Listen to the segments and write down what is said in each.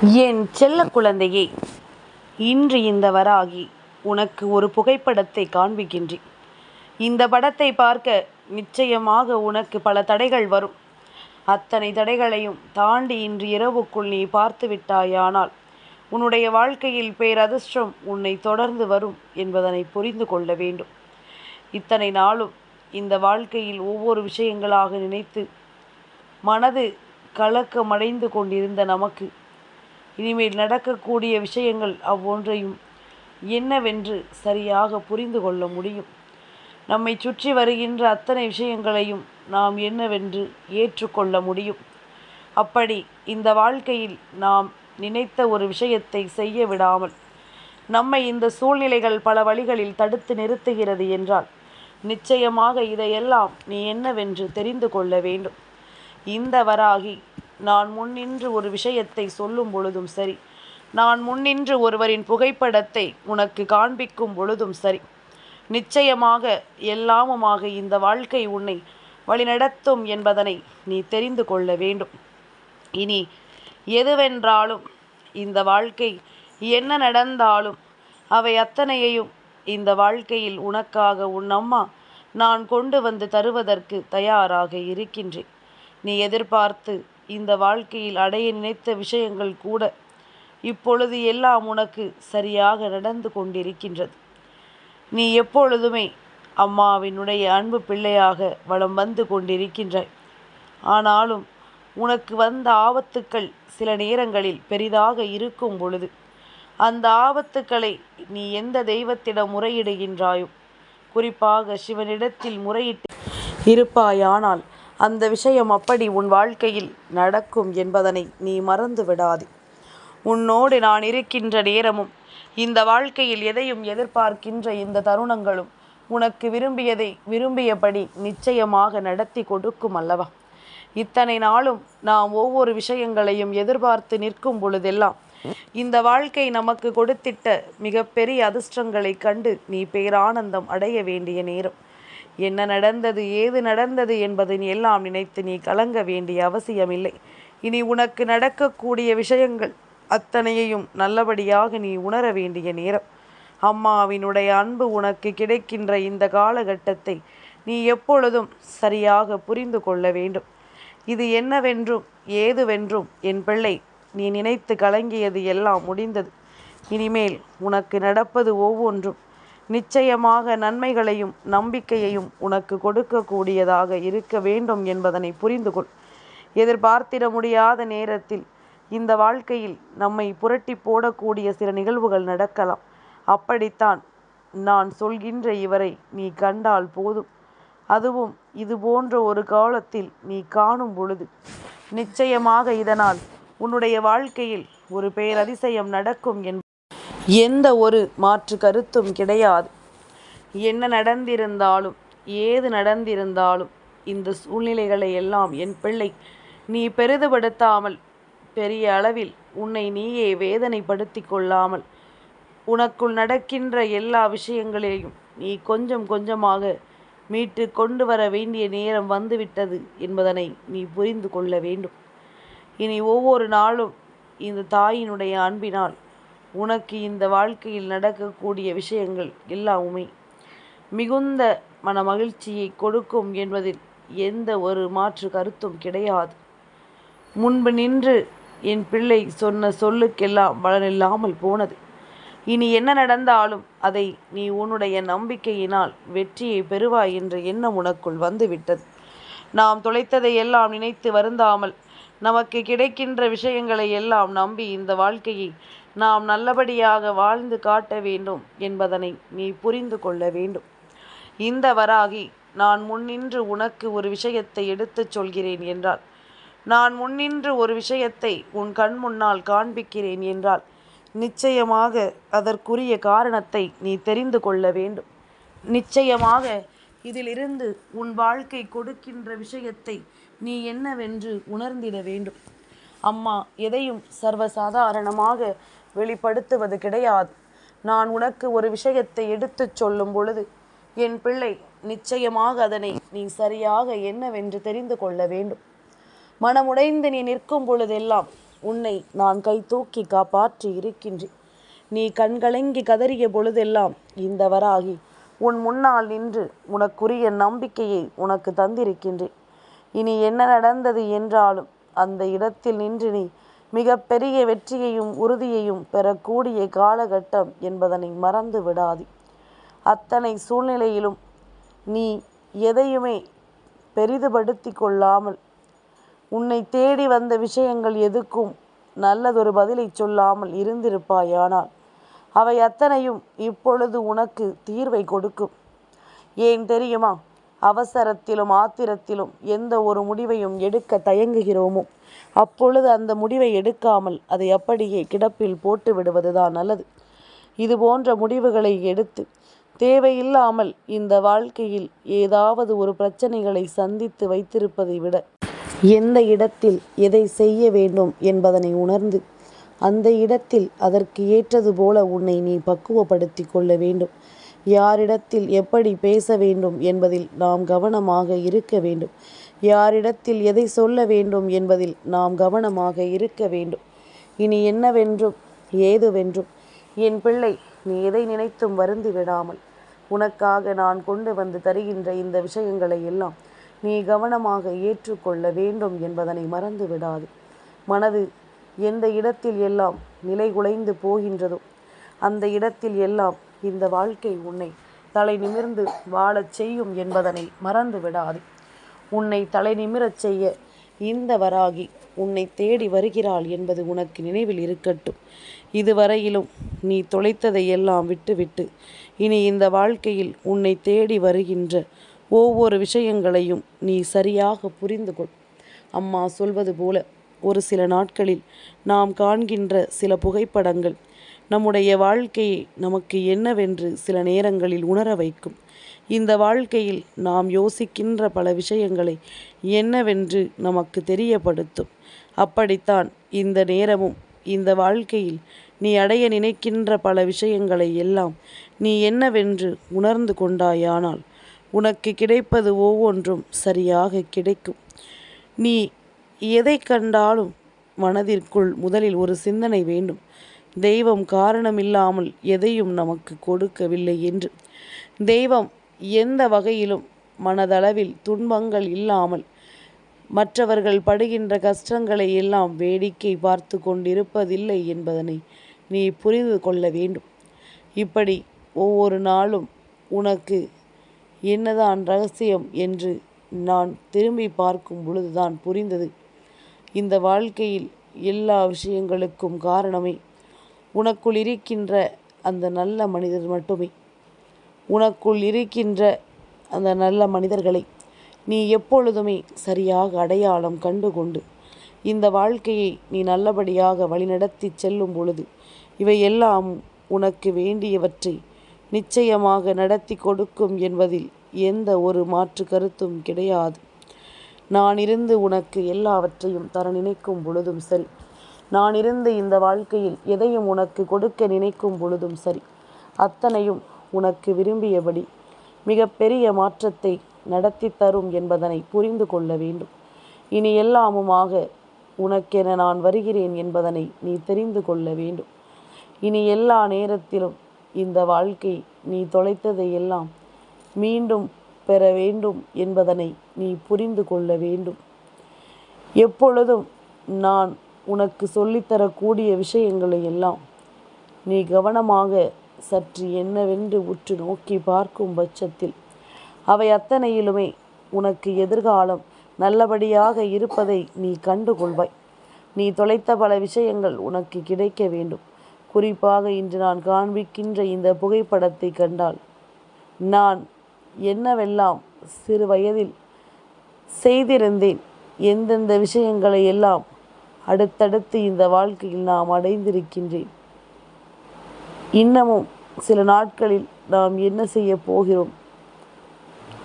என் செல்ல குழந்தையே இன்று இந்த வராகி உனக்கு ஒரு புகைப்படத்தை காண்பிக்கின்றேன். இந்த படத்தை பார்க்க நிச்சயமாக உனக்கு பல தடைகள் வரும். அத்தனை தடைகளையும் தாண்டி இன்று இரவுக்குள் நீ பார்த்து விட்டாயானால் உன்னுடைய வாழ்க்கையில் பேரதிர்ஷ்டம் உன்னை தொடர்ந்து வரும் என்பதனை புரிந்து கொள்ள வேண்டும். இத்தனை நாளும் இந்த வாழ்க்கையில் ஒவ்வொரு விஷயங்களாக நினைத்து மனது கலக்கமடைந்து கொண்டிருந்த நமக்கு இனிமேல் நடக்கக்கூடிய விஷயங்கள் அவ்வொன்றையும் என்னவென்று சரியாக புரிந்து கொள்ள முடியும். நம்மை சுற்றி வருகின்ற அத்தனை விஷயங்களையும் நாம் என்னவென்று ஏற்றுக்கொள்ள முடியும். அப்படி இந்த வாழ்க்கையில் நாம் நினைத்த ஒரு விஷயத்தை செய்ய விடாமல் நம்மை இந்த சூழ்நிலைகள் பல வழிகளில் தடுத்து நிறுத்துகிறது என்றால் நிச்சயமாக இதையெல்லாம் நீ என்னவென்று தெரிந்து கொள்ள வேண்டும். இந்த வராகி நான் முன்னின்று ஒரு விஷயத்தை சொல்லும் பொழுதும் சரி. நான் முன்னின்று ஒருவரின் புகைப்படத்தை உனக்கு காண்பிக்கும் பொழுதும் சரி. நிச்சயமாக எல்லாமுமாக இந்த வாழ்க்கை உன்னை வழிநடத்தும் என்பதனை நீ தெரிந்து கொள்ள வேண்டும். இனி எதுவென்றாலும் இந்த வாழ்க்கை என்ன நடந்தாலும் அவை அத்தனையையும் இந்த வாழ்க்கையில் உனக்காக உன் அம்மா நான் கொண்டு வந்து தருவதற்கு தயாராக இருக்கின்றேன். நீ எதிர்பார்த்து இந்த வாழ்க்கையில் அடைய நினைத்த விஷயங்கள் கூட இப்பொழுது எல்லாம் உனக்கு சரியாக நடந்து கொண்டிருக்கின்றது. நீ எப்பொழுதுமே அம்மாவினுடைய அன்பு பிள்ளையாக வளம் வந்து கொண்டிருக்கின்றாய். ஆனாலும் உனக்கு வந்த ஆபத்துக்கள் சில நேரங்களில் பெரிதாக இருக்கும் பொழுது அந்த ஆபத்துக்களை நீ எந்த தெய்வத்திடம் முறையிடுகின்றாயோ? குறிப்பாக சிவனிடத்தில் முறையிட்டு இருப்பாயானால் அந்த விஷயம் அப்படி உன் வாழ்க்கையில் நடக்கும் என்பதனை நீ மறந்து விடாதே. உன்னோடு நான் இருக்கின்ற நேரமும் இந்த வாழ்க்கையில் எதையும் எதிர்பார்க்கின்ற இந்த தருணங்களும் உனக்கு விரும்பியதை விரும்பியபடி நிச்சயமாக நடத்தி கொடுக்கும் அல்லவா? இத்தனை நாளும் நாம் ஒவ்வொரு விஷயங்களையும் எதிர்பார்த்து நிற்கும் பொழுதெல்லாம் இந்த வாழ்க்கை நமக்கு கொடுத்திட்ட மிகப்பெரிய அதிர்ஷ்டங்களை கண்டு நீ பேரானந்தம் அடைய வேண்டிய நேரம். என்ன நடந்தது ஏது நடந்தது என்பதை எல்லாம் நினைத்து நீ கலங்க வேண்டிய அவசியமில்லை. இனி உனக்கு நடக்கக்கூடிய விஷயங்கள் அத்தனையையும் நல்லபடியாக நீ உணர வேண்டிய நேரம். அம்மாவினுடைய அன்பு உனக்கு கிடைக்கின்ற இந்த காலகட்டத்தை நீ எப்பொழுதும் சரியாக புரிந்து கொள்ள வேண்டும். இது என்னவென்றும் ஏதுவென்றும் என் பிள்ளை நீ நினைத்து கலங்கியது எல்லாம் முடிந்தது. இனிமேல் உனக்கு நடப்பது ஒவ்வொன்றும். நிச்சயமாக நன்மைகளையும் நம்பிக்கையையும் உனக்கு கொடுக்கக்கூடியதாக இருக்க வேண்டும் என்பதனை புரிந்து கொள். எதிர்பார்த்திட முடியாத நேரத்தில் இந்த வாழ்க்கையில் நம்மை புரட்டி போடக்கூடிய சில நிகழ்வுகள் நடக்கலாம். அப்படித்தான் நான் சொல்கின்ற இவரை நீ கண்டால் போதும். அதுவும் இது போன்ற ஒரு காலத்தில் நீ காணும் பொழுது. நிச்சயமாக இதனால் உன்னுடைய வாழ்க்கையில் ஒரு பேரதிசயம் நடக்கும் என் எந்த ஒரு மாற்று கருத்தும் கிடையாது. என்ன நடந்திருந்தாலும் ஏது நடந்திருந்தாலும் இந்த சூழ்நிலைகளை எல்லாம் என் பிள்ளை நீ பெரிதுபடுத்தாமல் பெரிய அளவில் உன்னை நீயே வேதனைப்படுத்தி கொள்ளாமல் உனக்குள் நடக்கின்ற எல்லா விஷயங்களையும் நீ கொஞ்சம் கொஞ்சமாக மீட்டு கொண்டு வர வேண்டிய நேரம் வந்துவிட்டது என்பதனை நீ புரிந்து கொள்ள வேண்டும். இனி ஒவ்வொரு நாளும் இந்த தாயினுடைய அன்பினால் உனக்கு இந்த வாழ்க்கையில் நடக்கக்கூடிய விஷயங்கள் எல்லாமே மிகுந்த மன மகிழ்ச்சியை கொடுக்கும் என்பதில் எந்த ஒரு மாற்று கருத்தும் கிடையாது. முன்பு நின்று என் பிள்ளை சொன்ன சொல்லுக்கெல்லாம் பலனில்லாமல் போனது. இனி என்ன நடந்தாலும் அதை நீ உன்னுடைய நம்பிக்கையினால் வெற்றியை பெறுவாய் என்ற எண்ணம் உனக்குள் வந்துவிட்டது. நாம் தொலைத்ததை எல்லாம் நினைத்து வருந்தாமல் நமக்கு கிடைக்கின்ற விஷயங்களை எல்லாம் நம்பி இந்த வாழ்க்கையை நாம் நல்லபடியாக வாழ்ந்து காட்ட வேண்டும் என்பதனை நீ புரிந்து கொள்ள வேண்டும். இந்த வராகி நான் முன்னின்று உனக்கு ஒரு விஷயத்தை எடுத்துச் சொல்கிறேன் என்றால் நான் முன்னின்று ஒரு விஷயத்தை உன் கண் முன்னால் காண்பிக்கிறேன் என்றால் நிச்சயமாக அதற்குரிய காரணத்தை நீ தெரிந்து கொள்ள வேண்டும். நிச்சயமாக இதிலிருந்து உன் வாழ்க்கை கொடுக்கின்ற விஷயத்தை நீ என்னவென்று உணர்ந்திட வேண்டும். அம்மா எதையும் சர்வசாதாரணமாக வெளிப்படுத்துவது கிடையாது. நான் உனக்கு ஒரு விஷயத்தை எடுத்துச் சொல்லும் பொழுது என் பிள்ளை நிச்சயமாக அதனை நீ சரியாக என்னவென்று தெரிந்து கொள்ள வேண்டும். மனமுடைந்து நீ நிற்கும் பொழுதெல்லாம் உன்னை நான் கைதூக்கி காப்பாற்றி இருக்கின்றேன். நீ கண்கலங்கி கதறிய பொழுதெல்லாம் இந்த வராகி உன் முன்னால் நின்று உனக்குரிய நம்பிக்கையை உனக்கு தந்திருக்கின்றேன். இனி என்ன நடந்தது என்றாலும் அந்த இடத்தில் நின்று நீ மிகப்பெரிய வெற்றியையும் உறுதியையும் பெறக்கூடிய காலகட்டம் என்பதனை மறந்து விடாது. அத்தனை சூழ்நிலையிலும் நீ எதையுமே பெரிதுபடுத்தி கொள்ளாமல் உன்னை தேடி வந்த விஷயங்கள் எதுக்கும் நல்லதொரு பதிலை சொல்லாமல் இருந்திருப்பாயானால் அவை அத்தனையும் இப்பொழுது உனக்கு தீர்வை கொடுக்கும். ஏன் தெரியுமா? அவசரத்திலும் ஆத்திரத்திலும் எந்த ஒரு முடிவையும் எடுக்க தயங்குகிறோமோ அப்பொழுது அந்த முடிவை எடுக்காமல் அதை அப்படியே கிடப்பில் போட்டு விடுவதுதான் நல்லது. இது போன்ற முடிவுகளை எடுத்து தேவையில்லாமல் இந்த வாழ்க்கையில் ஏதாவது ஒரு பிரச்சனைகளை சந்தித்து வைத்திருப்பதை விட எந்த இடத்தில் எதை செய்ய வேண்டும் என்பதனை உணர்ந்து அந்த இடத்தில் அதற்கு ஏற்றது போல உன்னை நீ பக்குவப்படுத்தி கொள்ள வேண்டும். யாரிடத்தில் எப்படி பேச வேண்டும் என்பதில் நாம் கவனமாக இருக்க வேண்டும். யாரிடத்தில் எதை சொல்ல வேண்டும் என்பதில் நாம் கவனமாக இருக்க வேண்டும். இனி என்னவென்றும் ஏதுவென்றும் என் பிள்ளை நீ எதை நினைத்தும் வருந்து விடாமல் உனக்காக நான் கொண்டு வந்து தருகின்ற இந்த விஷயங்களை எல்லாம் நீ கவனமாக ஏற்றுக்கொள்ள வேண்டும் என்பதனை மறந்து விடாது. மனது எந்த இடத்தில் எல்லாம் நிலை குலைந்து போகின்றதோ அந்த இடத்தில் எல்லாம் இந்த வாழ்க்கை உன்னை தலை நிமிர்ந்து வாழச் செய்யும் என்பதனை மறந்து விடாது உன்னை தலை நிமிரச் செய்ய இந்த வராகி உன்னை தேடி வருகிறாள் என்பது உனக்கு நினைவில் இருக்கட்டும். இதுவரையிலும் நீ தொலைத்ததை எல்லாம் விட்டுவிட்டு இனி இந்த வாழ்க்கையில் உன்னை தேடி வருகின்ற ஒவ்வொரு விஷயங்களையும் நீ சரியாக புரிந்து கொள் அம்மா சொல்வது போல ஒரு சில நாட்களில் நாம் காண்கின்ற சில புகைப்படங்கள் நம்முடைய வாழ்க்கையை நமக்கு என்னவென்று சில நேரங்களில் உணர வைக்கும். இந்த வாழ்க்கையில் நாம் யோசிக்கின்ற பல விஷயங்களை என்னவென்று நமக்கு தெரியப்படுத்தும். அப்படித்தான் இந்த நேரமும் இந்த வாழ்க்கையில் நீ அடைய நினைக்கின்ற பல விஷயங்களை எல்லாம் நீ என்னவென்று உணர்ந்து கொண்டாயானால் உனக்கு கிடைப்பது ஒவ்வொன்றும் சரியாக கிடைக்கும். நீ எதை கண்டாலும் மனதிற்குள் முதலில் ஒரு சிந்தனை வேண்டும். தெய்வம் காரணமில்லாமல் எதையும் நமக்கு கொடுக்கவில்லை என்று. தெய்வம் எந்த வகையிலும் மனதளவில் துன்பங்கள் இல்லாமல் மற்றவர்கள் படுகின்ற கஷ்டங்களை எல்லாம் வேடிக்கை பார்த்து கொண்டிருப்பதில்லை என்பதனை நீ புரிந்து கொள்ள வேண்டும். இப்படி ஒவ்வொரு நாளும் உனக்கு என்னதான் ரகசியம் என்று நான் திரும்பி பார்க்கும் பொழுதுதான் புரிந்தது. இந்த வாழ்க்கையில் எல்லா விஷயங்களுக்கும் காரணமே உனக்குள் இருக்கின்ற அந்த நல்ல மனிதர் மட்டுமே. உனக்குள் இருக்கின்ற அந்த நல்ல மனிதர்களை நீ எப்பொழுதுமே சரியாக அடையாளம் கண்டுகொண்டு இந்த வாழ்க்கையை நீ நல்லபடியாக வழிநடத்தி செல்லும் பொழுது இவையெல்லாம் உனக்கு வேண்டியவற்றை நிச்சயமாக நடத்தி கொடுக்கும் என்பதில் எந்த ஒரு மாற்று கருத்தும் கிடையாது. நான் இருந்து உனக்கு எல்லாவற்றையும் தர நினைக்கும் பொழுதும் சரி நான் இருந்த இந்த வாழ்க்கையில் எதையும் உனக்கு கொடுக்க நினைக்கும் பொழுதும் சரி அத்தனையும் உனக்கு விரும்பியபடி மிக பெரிய மாற்றத்தை நடத்தி தரும் என்பதனை புரிந்து கொள்ள வேண்டும். இனி எல்லாமுமாக உனக்கென நான் வருகிறேன் என்பதனை நீ தெரிந்து கொள்ள வேண்டும். இனி எல்லா நேரத்திலும் இந்த வாழ்க்கை நீ தொலைத்ததை எல்லாம் மீண்டும் பெற வேண்டும் என்பதனை நீ புரிந்து கொள்ள வேண்டும். எப்பொழுதும் நான் உனக்கு சொல்லித்தரக்கூடிய விஷயங்களை எல்லாம் நீ கவனமாக சற்று என்னவென்று உற்று நோக்கி பார்க்கும் பட்சத்தில் அவை அத்தனையிலுமே உனக்கு எதிர்காலம் நல்லபடியாக இருப்பதை நீ கண்டுகொள்வாய். நீ தொலைத்த பல விஷயங்கள் உனக்கு கிடைக்க வேண்டும். குறிப்பாக இன்று நான் காண்பிக்கின்ற இந்த புகைப்படத்தை கண்டால் நான் என்னவெல்லாம் சிறு வயதில் செய்திருந்தேன் எந்தெந்த விஷயங்களை எல்லாம் அடுத்தடுத்து இந்த வாழ்க்கையில் நாம் அடைந்திருக்கின்றேன். இன்னமும் சில நாட்களில் நாம் என்ன செய்ய போகிறோம்?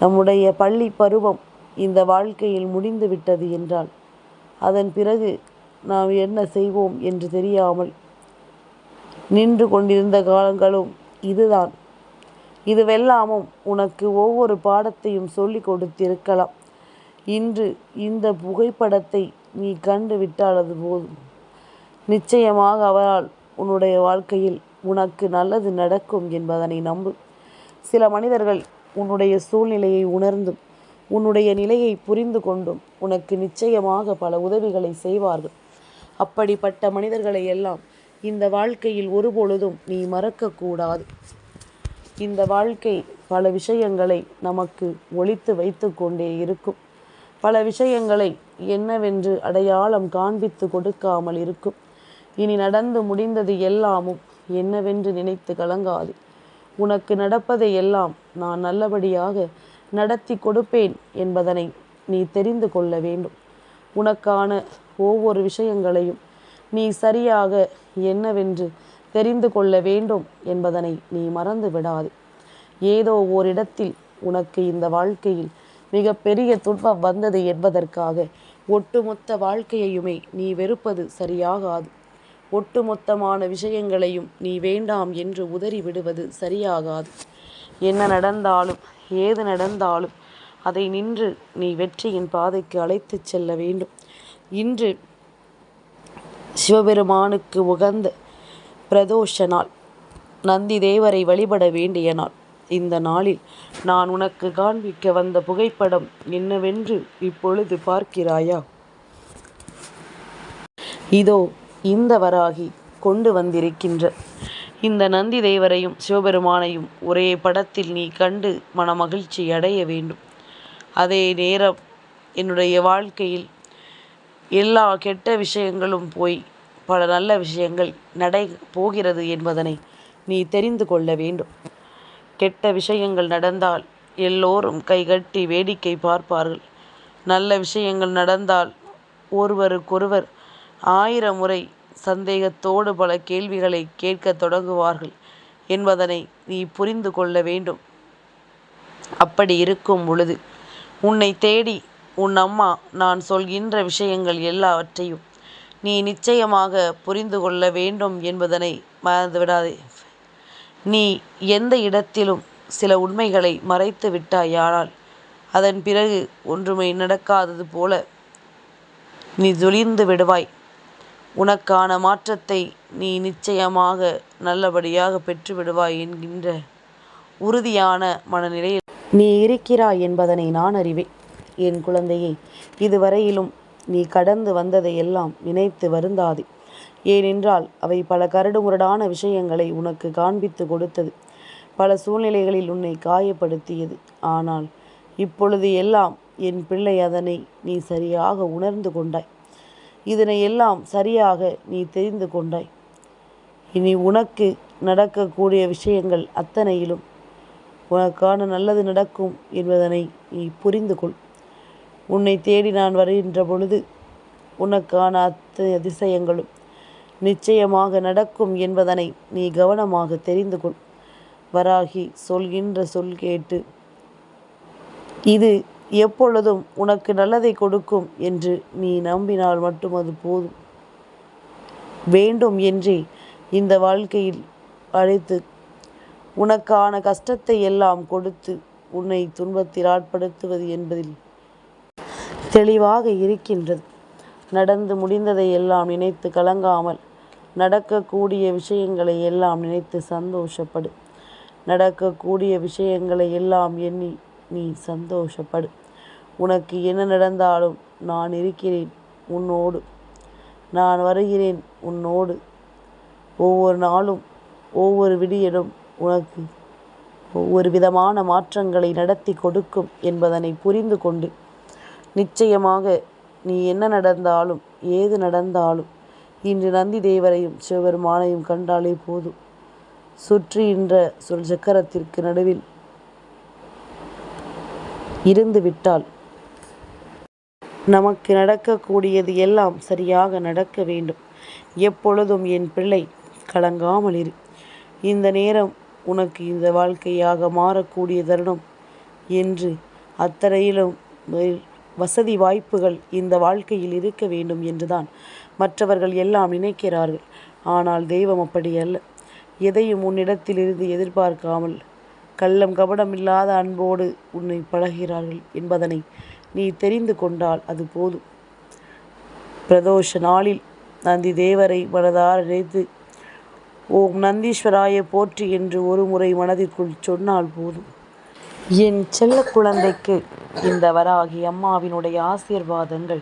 நம்முடைய பள்ளி பருவம் இந்த வாழ்க்கையில் முடிந்து விட்டது என்றால் அதன் பிறகு நாம் என்ன செய்வோம் என்று தெரியாமல் நின்று கொண்டிருந்த காலங்களும் இதுதான். இதுவெல்லாமும் உனக்கு ஒவ்வொரு பாடத்தையும் சொல்லி கொடுத்திருக்கலாம். இன்று இந்த புகைப்படத்தை நீ கண்டு விட்டால் அது போதும். நிச்சயமாக அவரால் உன்னுடைய வாழ்க்கையில் உனக்கு நல்லது நடக்கும் என்பதனை நம்பு. சில மனிதர்கள் உன்னுடைய சூழ்நிலையை உணர்ந்தும் உன்னுடைய நிலையை புரிந்து கொண்டும் உனக்கு நிச்சயமாக பல உதவிகளை செய்வார்கள். அப்படிப்பட்ட மனிதர்களை எல்லாம் இந்த வாழ்க்கையில் ஒருபொழுதும் நீ மறக்கக்கூடாது இந்த வாழ்க்கை பல விஷயங்களை நமக்கு ஒழித்து வைத்து கொண்டே இருக்கும். பல விஷயங்களை என்னவென்று அடையாளம் காண்பித்து கொடுக்காமல் இருக்கும். இனி நடந்து முடிந்தது எல்லாமும் என்னவென்று நினைத்து கலங்காது. உனக்கு நடப்பதை எல்லாம் நான் நல்லபடியாக நடத்தி கொடுப்பேன் என்பதனை நீ தெரிந்து கொள்ள வேண்டும். உனக்கான ஒவ்வொரு விஷயங்களையும் நீ சரியாக என்னவென்று தெரிந்து கொள்ள வேண்டும் என்பதனை நீ மறந்து விடாது ஏதோ ஓரிடத்தில் உனக்கு இந்த வாழ்க்கையில் மிக பெரிய துன்பம் வந்தது என்பதற்காக ஒட்டுமொத்த வாழ்க்கையையுமே நீ வெறுப்பது சரியாகாது. ஒட்டுமொத்தமான விஷயங்களையும் நீ வேண்டாம் என்று உதறி விடுவது சரியாகாது. என்ன நடந்தாலும் ஏது நடந்தாலும் அதை நின்று நீ வெற்றியின் பாதைக்கு அழைத்துச் செல்ல வேண்டும். இன்று சிவபெருமானுக்கு உகந்த பிரதோஷ நாள். நந்தி தேவரை வழிபட வேண்டிய நாள். இந்த நாளில் நான் உனக்கு காண்பிக்க வந்த புகைப்படம் என்னவென்று இப்பொழுது பார்க்கிறாயா? இதோ இந்த வராகி கொண்டு வந்திருக்கின்ற. இந்த நந்தி தேவரையும் சிவபெருமானையும் ஒரே படத்தில் நீ கண்டு மனமகிழ்ச்சி அடைய வேண்டும். அதே நேரம் என்னுடைய வாழ்க்கையில் எல்லா கெட்ட விஷயங்களும் போய் பல நல்ல விஷயங்கள் நடை போகிறது என்பதனை நீ தெரிந்து கொள்ள வேண்டும். கெட்ட விஷயங்கள் நடந்தால் எல்லோரும் கைகட்டி வேடிக்கை பார்ப்பார்கள். நல்ல விஷயங்கள் நடந்தால் ஒருவருக்கொருவர் ஆயிரம் முறை சந்தேகத்தோடு பல கேள்விகளை கேட்க தொடங்குவார்கள் என்பதனை நீ புரிந்து கொள்ள வேண்டும். அப்படி இருக்கும் பொழுது உன்னை தேடி உன் அம்மா நான் சொல்கின்ற விஷயங்கள் எல்லாவற்றையும் நீ நிச்சயமாக புரிந்து கொள்ள வேண்டும் என்பதனை மறந்துவிடாதே. நீ எந்த இடத்திலும் சில உண்மைகளை மறைத்து விட்டாயானால் அதன் பிறகு ஒன்றுமே நடக்காதது போல நீ துளிர்ந்து விடுவாய். உனக்கான மாற்றத்தை நீ நிச்சயமாக நல்லபடியாக பெற்று விடுவாய் என்கின்ற உறுதியான மனநிலையில் நீ இருக்கிறாய் என்பதனை நான் அறிவேன். என் குழந்தையை இதுவரையிலும் நீ கடந்து வந்ததையெல்லாம் நினைத்து வருந்தாதே. ஏனென்றால் அவை பல கரடுமுரடான விஷயங்களை உனக்கு காண்பித்து கொடுத்தது. பல சூழ்நிலைகளில் உன்னை காயப்படுத்தியது. ஆனால் இப்பொழுது எல்லாம் என் பிள்ளை அதனை நீ சரியாக உணர்ந்து கொண்டாய். இதனை எல்லாம் சரியாக நீ தெரிந்து கொண்டாய். இனி உனக்கு நடக்கக்கூடிய விஷயங்கள் அத்தனையிலும் உனக்கான நல்லது நடக்கும் என்பதனை நீ புரிந்து கொள். உன்னை தேடி நான் வருகின்ற பொழுது உனக்கான அத்தனை அதிசயங்களும் நிச்சயமாக நடக்கும் என்பதனை நீ கவனமாக தெரிந்து கொள். வராகி சொல்கின்ற சொல் கேட்டு இது எப்பொழுதும் உனக்கு நல்லதை கொடுக்கும் என்று நீ நம்பினால் மட்டும் அது போதும். வேண்டும் என்றே இந்த வாழ்க்கையில் அழைத்து உனக்கான கஷ்டத்தை எல்லாம் கொடுத்து உன்னை துன்பத்தில் ஆட்படுத்துவது என்பதில் தெளிவாக இருக்கின்றது. நடந்து முடிந்ததை எல்லாம் நினைத்து கலங்காமல் நடக்கக்கூடிய விஷயங்களை எல்லாம் நினைத்து சந்தோஷப்படு. நடக்கக்கூடிய விஷயங்களை எல்லாம் எண்ணி நீ சந்தோஷப்படு. உனக்கு என்ன நடந்தாலும் நான் இருக்கிறேன் உன்னோடு. நான் வருகிறேன் உன்னோடு. ஒவ்வொரு நாளும் ஒவ்வொரு விடியலும் உனக்கு ஒவ்வொரு விதமான மாற்றங்களை நடத்தி கொடுக்கும் என்பதனை புரிந்து கொண்டு நிச்சயமாக நீ என்ன நடந்தாலும் ஏது நடந்தாலும் இன்று நந்தி தேவரையும் சிவபெருமானையும் கண்டாலே போதும். சுற்றின்ற சொல் சக்கரத்திற்கு நடுவில் இருந்து விட்டால் நமக்கு நடக்கக்கூடியது எல்லாம் சரியாக நடக்க வேண்டும். எப்பொழுதும் என் பிள்ளை கலங்காமல் இரு. இந்த நேரம் உனக்கு இந்த வாழ்க்கையாக மாறக்கூடிய தருணம் என்று அத்தனையிலும் வசதி வாய்ப்புகள் இந்த வாழ்க்கையில் இருக்க வேண்டும் என்றுதான் மற்றவர்கள் எல்லாம் நினைக்கிறார்கள். ஆனால் தெய்வம் அப்படி அல்ல. எதையும் உன்னிடத்திலிருந்து எதிர்பார்க்காமல் கள்ளம் கபடமில்லாத அன்போடு உன்னை பழகிறார்கள் என்பதனை நீ தெரிந்து கொண்டால் அது போதும். பிரதோஷ நாளில் நந்தி தேவரை மனதார நினைத்து ஓம் நந்தீஸ்வராய போற்றி என்று ஒரு முறை மனதிற்குள் சொன்னால் போதும். என் செல்ல குழந்தைக்கு இந்த வராகி அம்மாவினுடைய ஆசீர்வாதங்கள்